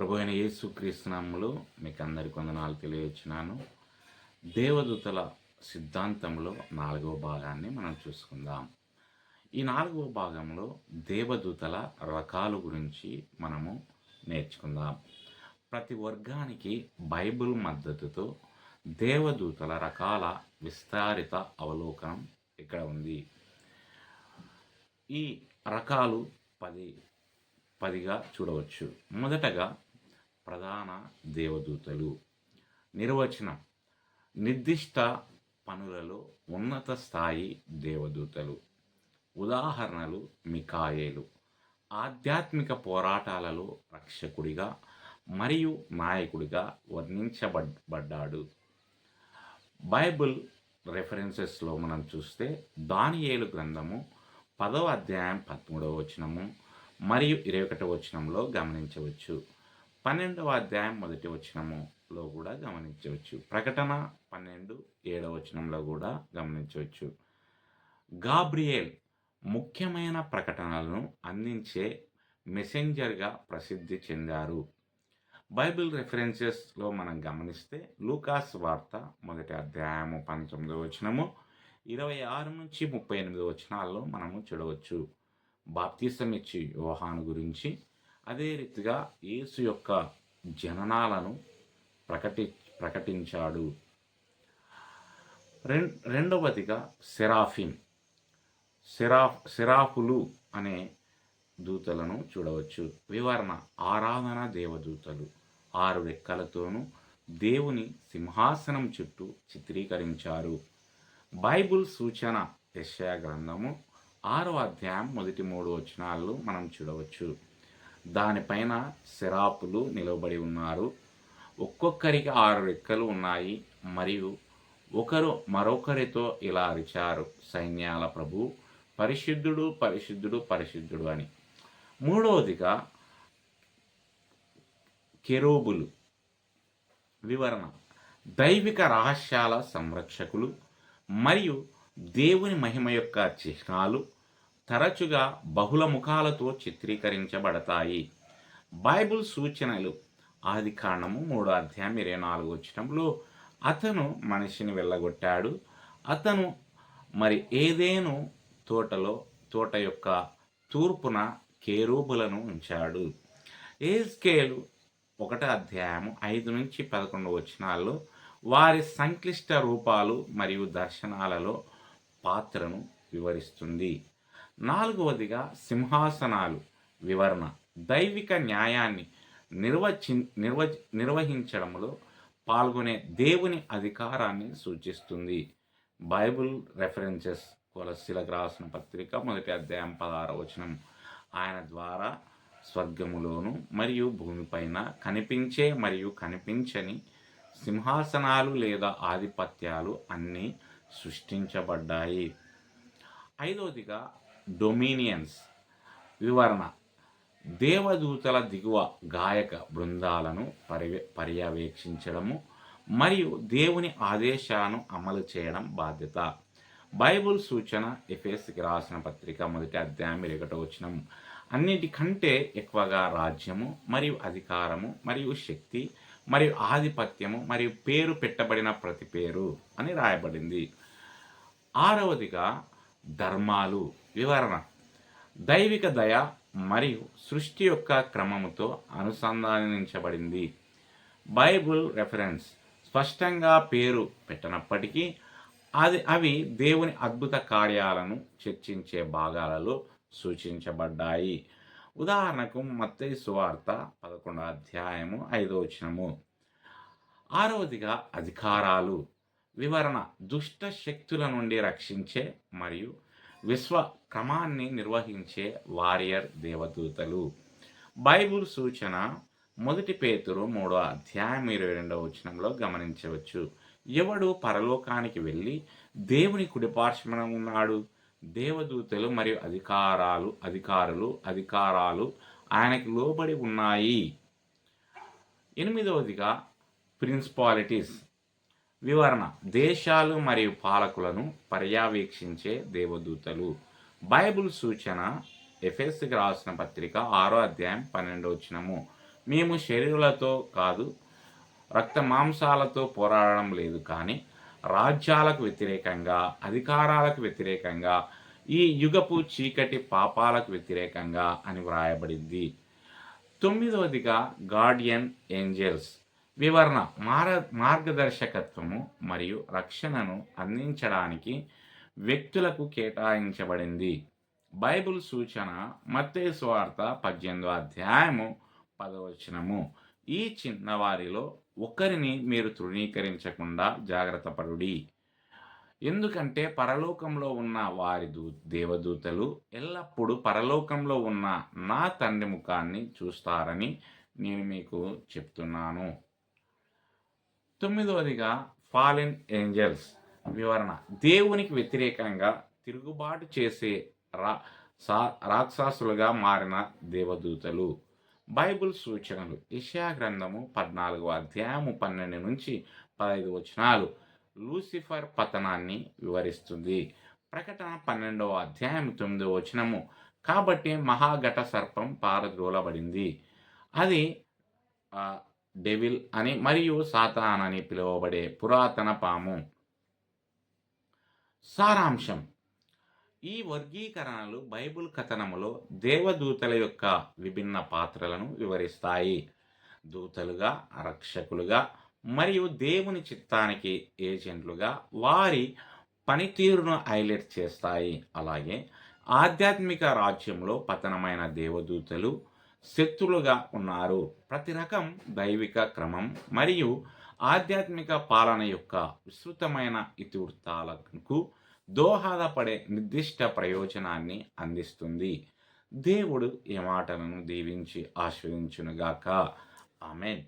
ప్రభు అయిన యేసుక్రీస్తునామంలో మీకు అందరికి కొందనాలు తెలియచున్నాను దేవదూతల సిద్ధాంతంలో నాలుగవ భాగాన్ని మనం చూసుకుందాం. ఈ నాలుగవ భాగంలో దేవదూతల రకాలు గురించి మనము నేర్చుకుందాం. ప్రతి వర్గానికి బైబిల్ మద్దతుతో దేవదూతల రకాల విస్తారిత అవలోకనం ఇక్కడ ఉంది. ఈ రకాలు పది పదిగా చూడవచ్చు. మొదటగా ప్రధాన దేవదూతలు. నిర్వచనం. నిర్దిష్ట పనులలో ఉన్నత స్థాయి దేవదూతలు. ఉదాహరణలు మికాయేలు ఆధ్యాత్మిక పోరాటాలలో రక్షకుడిగా మరియు నాయకుడిగా వర్ణించబడ్డాడు. బైబిల్ రెఫరెన్సెస్లో మనం చూస్తే దానియేలు గ్రంథము పదవ అధ్యాయం పదమూడవ వచనము మరియు ఇరవై ఒకటవ వచనంలో గమనించవచ్చు. పన్నెండవ అధ్యాయం మొదటి వచనములో కూడా గమనించవచ్చు. ప్రకటన పన్నెండు ఏడవ వచనంలో కూడా గమనించవచ్చు. గాబ్రియేల్ ముఖ్యమైన ప్రకటనలను అందించే మెసెంజర్గా ప్రసిద్ధి చెందారు. బైబిల్ రెఫరెన్సెస్లో మనం గమనిస్తే లూకాస్ వార్త మొదటి అధ్యాయము పంతొమ్మిదవ వచనము ఇరవై ఆరు నుంచి ముప్పై ఎనిమిది వచనాల్లో మనము చూడవచ్చు. బాప్తిసం ఇచ్చి యోహాను గురించి అదే రీతిగా యేసు యొక్క జననాలను ప్రకటి ప్రకటించాడు. రెం రెండవదిగా సెరాఫిన్. సెరాఫ్ సెరాఫులు అనే దూతలను చూడవచ్చు. వివరణ ఆరాధన దేవదూతలు. ఆరు రెక్కలతోనూ దేవుని సింహాసనం చుట్టూ చిత్రీకరించారు. బైబుల్ సూచన యెషయా గ్రంథము ఆరో అధ్యాయం మొదటి మూడు వచనాల్లో మనం చూడవచ్చు. దానిపైన సిరాపులు నిలబడి ఉన్నారు. ఒక్కొక్కరికి ఆరు రెక్కలు ఉన్నాయి. మరియు ఒకరు మరొకరితో ఇలా అరిచారు. సైన్యాల ప్రభు పరిశుద్ధుడు పరిశుద్ధుడు పరిశుద్ధుడు అని. మూడవదిగా కెరోబులు. వివరణ. దైవిక రహస్యాల సంరక్షకులు మరియు దేవుని మహిమ యొక్క చిహ్నాలు తరచుగా బహుళ ముఖాలతో చిత్రీకరించబడతాయి. బైబిల్ సూచనలు ఆది కాండము మూడో అధ్యాయం ఇరవై నాలుగు వచ్చటంలో అతను మనిషిని వెళ్ళగొట్టాడు. అతను మరి ఏదేను తోటలో తోట యొక్క తూర్పున కేరూపులను ఉంచాడు. ఏస్కేలు ఒకటో అధ్యాయము ఐదు నుంచి పదకొండు వచనాల్లో వారి సంక్లిష్ట రూపాలు మరియు దర్శనాలలో పాత్రను వివరిస్తుంది. నాలుగవదిగా సింహాసనాలు వివరణ దైవిక న్యాయాన్ని నిర్వచి నిర్వ నిర్వహించడంలో పాల్గొనే దేవుని అధికారాన్ని సూచిస్తుంది. బైబిల్ రెఫరెన్సెస్ కొలసిలకు రాసిన పత్రిక మొదటి అధ్యాయం పదహార వచనం. ఆయన ద్వారా స్వర్గములోను మరియు భూమిపైన కనిపించే మరియు కనిపించని సింహాసనాలు లేదా ఆధిపత్యాలు అన్నీ సృష్టించబడ్డాయి. ఐదవదిగా డొమినియన్స్ వివరణ. దేవదూతల దిగువ గాయక బృందాలను పర్య పర్యవేక్షించడము మరియు దేవుని ఆదేశాలను అమలు చేయడం బాధ్యత. బైబుల్ సూచన ఎఫ్ఎస్కి రాసిన పత్రిక మొదటి అధ్యాయం ఇరగట వచ్చినం అన్నిటికంటే ఎక్కువగా రాజ్యము మరియు అధికారము మరియు శక్తి మరియు ఆధిపత్యము మరియు పేరు పెట్టబడిన ప్రతి పేరు అని రాయబడింది. ఆరవదిగా ధర్మాలు. వివరణ. దైవిక దయ మరియు సృష్టి యొక్క క్రమముతో అనుసంధానించబడింది. Bible reference. స్పష్టంగా పేరు పెట్టనప్పటికీ అది అవి దేవుని అద్భుత కార్యాలను చర్చించే భాగాలలో సూచించబడ్డాయి. ఉదాహరణకు మత్తయి సువార్త పదకొండవ అధ్యాయము ఐదో వచనము. ఆరవదిగా అధికారాలు వివరణ దుష్ట శక్తుల నుండి రక్షించే మరియు విశ్వ క్రమాన్ని నిర్వహించే వారియర్ దేవదూతలు. బైబుల్ సూచన మొదటి పేతురు మూడో అధ్యాయం ఇరవై రెండవ వచనంలో గమనించవచ్చు. ఎవడు పరలోకానికి వెళ్ళి దేవుని కుడిపార్శ్వన ఉన్నాడు? దేవదూతలు మరియు అధికారాలు అధికారులు అధికారాలు ఆయనకి లోబడి ఉన్నాయి. ఎనిమిదవదిగా ప్రిన్సిపాలిటీస్ వివరణ. దేశాలు మరియు పాలకులను పర్యవేక్షించే దేవదూతలు. బైబుల్ సూచన ఎఫ్ఎస్కి రాసిన పత్రిక ఆరో అధ్యాయం పన్నెండో వచ్చినము మేము శరీరాలతో కాదు రక్త మాంసాలతో పోరాడడం లేదు కానీ రాజ్యాలకు వ్యతిరేకంగా అధికారాలకు వ్యతిరేకంగా ఈ యుగపు చీకటి పాపాలకు వ్యతిరేకంగా అని వ్రాయబడింది. తొమ్మిదవదిగా గార్డియన్ ఏంజల్స్. వివరణ మార మార్గదర్శకత్వము మరియు రక్షణను అందించడానికి వ్యక్తులకు కేటాయించబడింది. బైబిల్ సూచన మత్తే స్వార్త పద్దెనిమిదో అధ్యాయము పదవచనము ఈ చిన్నవారిలో ఒకరిని మీరు తృణీకరించకుండా జాగ్రత్త పడుడి. ఎందుకంటే పరలోకంలో ఉన్న వారి దూ దేవదూతలు ఎల్లప్పుడూ పరలోకంలో ఉన్న నా తండ్రి ముఖాన్ని చూస్తారని నేను మీకు చెప్తున్నాను. తొమ్మిదవదిగా ఫాలెన్ ఏంజల్స్ వివరణ. దేవునికి వ్యతిరేకంగా తిరుగుబాటు చేసే రా సా రాక్షసులుగా మారిన దేవదూతలు. బైబిల్ సూచనలు. ఇషయా గ్రంథము పద్నాలుగో అధ్యాయము పన్నెండు నుంచి పదహైదు వచనాలు లూసిఫర్ పతనాన్ని వివరిస్తుంది. ప్రకటన పన్నెండవ అధ్యాయం తొమ్మిదవ వచనము. కాబట్టి మహాఘట సర్పం పారద్రోలబడింది. అది డెవిల్ అని మరియు సాతాన్ అని పిలువబడే పురాతన పాము. సారాంశం. ఈ వర్గీకరణలు బైబిల్ కథనములో దేవదూతల యొక్క విభిన్న పాత్రలను వివరిస్తాయి. దూతలుగా రక్షకులుగా మరియు దేవుని చిత్తానికి ఏజెంట్లుగా వారి పనితీరును హైలైట్ చేస్తాయి. అలాగే ఆధ్యాత్మిక రాజ్యంలో పతనమైన దేవదూతలు శక్తులుగా ఉన్నారు. ప్రతి రకం దైవిక క్రమం మరియు ఆధ్యాత్మిక పాలన యొక్క విస్తృతమైన ఇతివృత్తాలకు దోహదపడే నిర్దిష్ట ప్రయోజనాన్ని అందిస్తుంది. దేవుడు ఈ మాటలను దీవించి ఆశ్రయించునుగాక. ఆమెన్.